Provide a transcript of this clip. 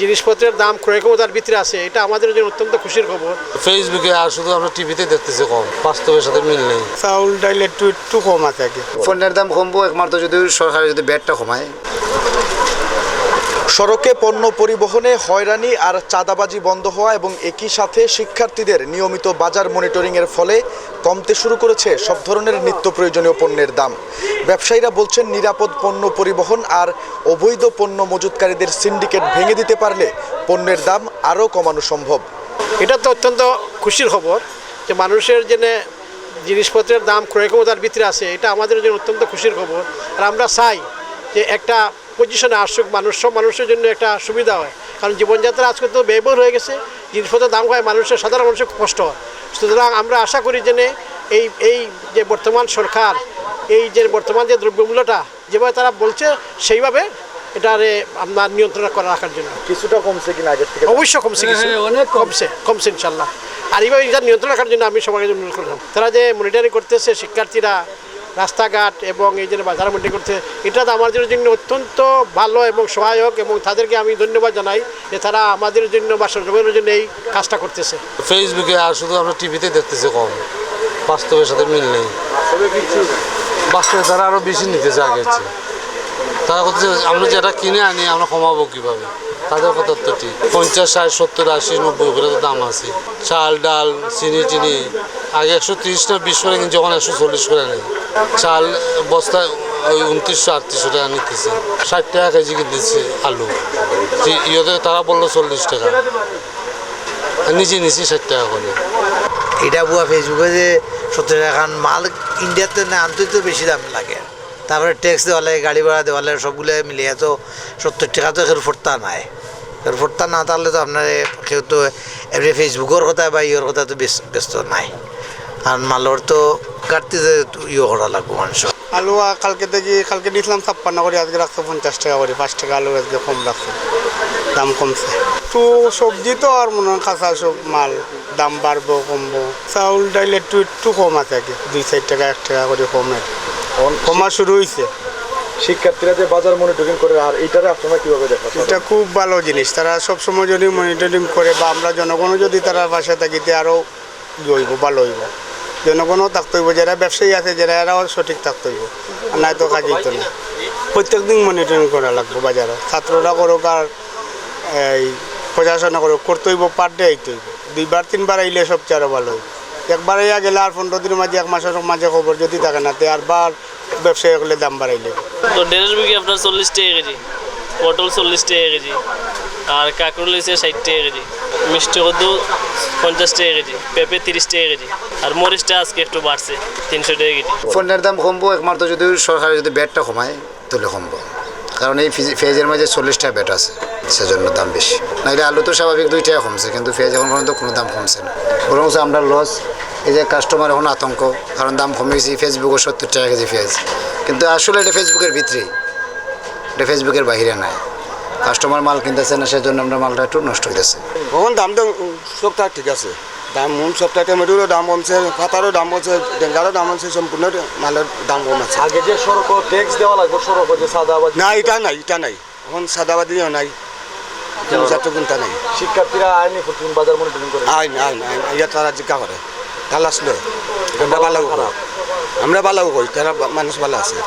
জিনিসপত্রের দাম ক্রয় ক্ষমতার ভিতরে আছে এটা আমাদের জন্য অত্যন্ত খুশির খবর। ফেসবুকে আর শুধু আমরা টিভিতে দেখতেছি কম বাস্তবের সাথে মিল নেই। চাউল ডাইল একটু একটু কম আছে আর কি পণ্যের দাম কমবো একমাত্র যদি সরকার যদি ব্যাটটা কমায়। সড়কে পণ্য পরিবহনে হয়রানি আর চাঁদাবাজি বন্ধ হওয়া এবং একই সাথে শিক্ষার্থীদের নিয়মিত বাজার মনিটরিংয়ের ফলে কমতে শুরু করেছে সব ধরনের নিত্য প্রয়োজনীয় পণ্যের দাম। ব্যবসায়ীরা বলছেন, নিরাপদ পণ্য পরিবহন আর অবৈধ পণ্য মজুতকারীদের সিন্ডিকেট ভেঙে দিতে পারলে পণ্যের দাম আরও কমানো সম্ভব। এটা তো অত্যন্ত খুশির খবর যে মানুষের জন্য জিনিসপত্রের দাম ক্রয় ক্ষমতার ভিতরে আছে, এটা আমাদের জন্য অত্যন্ত খুশির খবর। আর আমরা চাই যে একটা পজিশনে আসুক মানুষ সব মানুষের জন্য একটা সুবিধা হয়। কারণ জীবনযাত্রা আজকে তো ব্যয়বহুল হয়ে গেছে জিনিসপত্রের দাম হয় মানুষের সাধারণ মানুষের খুব কষ্ট হয়। সুতরাং আমরা আশা করি যে নে এই এই যে বর্তমান সরকার এই যে বর্তমান যে দ্রব্যমূল্যটা যেভাবে তারা বলছে সেইভাবে এটারে আপনার নিয়ন্ত্রণ করে রাখার জন্য। কিছুটা কমছে কিনা আগের থেকে? অবশ্যই কমছে কিছু। অনেক কমছে কমছে ইনশাল্লাহ। আর এইভাবে এটা নিয়ন্ত্রণ রাখার জন্য আমি সবাইকে অনুরোধ করলাম। তারা যে মনিটরিং করতেছে শিক্ষার্থীরা রাস্তাঘাট এবং এই যে বাজার করতে এটা আমাদের জন্য অত্যন্ত ভালো এবং সহায়ক এবং তাদেরকে আমি ধন্যবাদ জানাই যে তারা আমাদের জন্য বা সরকারের জন্য এই কাজটা করতেছে। ফেসবুকে আর শুধু আমরা টিভিতে দেখতেছি কম। বাস্তবের সাথে মিল নেই। বাস্তবে তারা আরও বেশি নিতেছে আগের চেয়ে। তারা করতেছে আমরা যেটা কিনে আনি, আমরা কমাবো কীভাবে? তো ঠিক পঞ্চাশ, ষাট, সত্তর, আশি, নব্বই করে দাম আছে। চাল, ডাল, চিনি চিনি আগে একশো তিরিশ না বিশ করে কিনছে যখন একশো চল্লিশ করে নেই চাল বস্তায় ওই উনত্রিশশো আটত্রিশশো টাকা নিতেছে ষাট টাকা কেজি কিনতেছে আলু। ইয়েতে তারা বলল চল্লিশ টাকা। নিজে নিছি ষাট টাকা করে। এটা বুয়া ফেসবুকে যে সত্তর টাকা মাল ইন্ডিয়াতে না আনতে তো বেশি দাম লাগে। তারপরে ট্যাক্স দেওয়া লাগে গাড়ি ভাড়া দেওয়া লাগে সবগুলো মিলিয়ে তো সত্তর টাকা তো এর ফোরতা নাই এর ফোরতা না থাকলে তো আপনার কেউ তো এমনি ফেসবুকের কথা বা ইয়ের কথা তো ব্যস্ত নাই। আর মালর তো কাটতে ইয়ে করা লাগবো মানুষ আলু কালকে থেকে কালকে দিয়েছিলাম ছাপ্পান্ন করে, আজকে রাখছে পঞ্চাশ টাকা করে, পাঁচ টাকা আলু আজকে কম রাখছে। দাম কমছে। তো সবজি তো আর মনে হয় কাঁচা সব মাল, দাম বাড়বো, কমবো। চাউল ডাইল একটু একটু কম আছে আর কি দুই চার টাকা, এক টাকা করে কমে। কমা শুরু হয়েছে শিক্ষার্থীরা যে বাজার মনিটরিং করে আর এটারে আপনারা কীভাবে দেখা এটা খুব ভালো জিনিস। তারা সবসময় যদি মনিটরিং করে বা আমরা জনগণও যদি তারা পাশে থাকিতে আরও হইব ভালো হইব। জনগণও থাকতে হইব যারা ব্যবসায়ী আছে যারা এরাও সঠিক থাকতে হইব। আর নাই তো কাজ হইতো না প্রত্যেক দিন মনিটরিং করা লাগবে বাজারে। ছাত্ররা করুক আর এই প্রশাসনে করুক করতে হইব পার ডে আইতে হইব। দুইবার তিনবার আইলে সবচেয়ে আরও ভালো হইব। একবার আইয়া গেলে আর পনেরো দিনের মাঝে এক মাসের মাঝে খবর যদি থাকে না তে আর বার ব্যবসায়ী হলে দাম বাড়াইলে তো ঢেঁড়স বিঘি আপনার চল্লিশ টাকা কেজি পটল চল্লিশ টাকা কেজি আর কাঁকরোল হয়েছে ষাট টাকা কেজি মিষ্টি কদু পঞ্চাশ টাকা কেজি পেঁপে তিরিশ টাকা কেজি আর মরিচটা আজকে একটু বাড়ছে তিনশো টাকা কেজি। পণ্যের দাম কমবো একমাত্র যদি সরকার যদি ব্যাটটা কমায় তাহলে কমবো। কারণ এই ফিজ- পেঁয়াজের মাঝে চল্লিশটা ব্যাট আছে, সেজন্য দাম বেশি। নাহলে আলু তো স্বাভাবিক দুই টাকা কমছে, কিন্তু ফেজ এখন পর্যন্ত কোনো দাম কমছে না। বরং আমরা লস এই যে কাস্টমার এখন আতঙ্ক, কারণ দাম কমে গেছে ফেসবুকে সত্তর টাকা কেজি ফেজ। কিন্তু আসলে এটা ফেসবুকের ভিতরেই এটা ফেসবুকের বাইরে নাই। কাস্টমার মাল কিনতেছে না, সেজন্য আমরা মালটা একটু নষ্ট হইতেছে। এখন দাম তো সবটা ঠিক আছে। দাম মূল সবটা টমেটোরও দাম কমছে পাতারও দাম কমছে ডেঙ্গারও দাম কমছে সম্পূর্ণ মালের দাম কম আছে। আগে যে সড়ক ট্যাক্স দেওয়া লাগবে সড়ক যে সাদাবাজি। না এটা নাই এটা নাই। এখন সাদাবাদিও নাই কোনটা নাই। শিক্ষার্থীরা আইনি প্রতিদিন বাজার মনিটরিং করে। আইন আইন আইন ইয়া তারা জিজ্ঞা করে। তালাশ লয় আমরা ভালো আমরা ভালো কই তারা মানুষ ভালো আছে।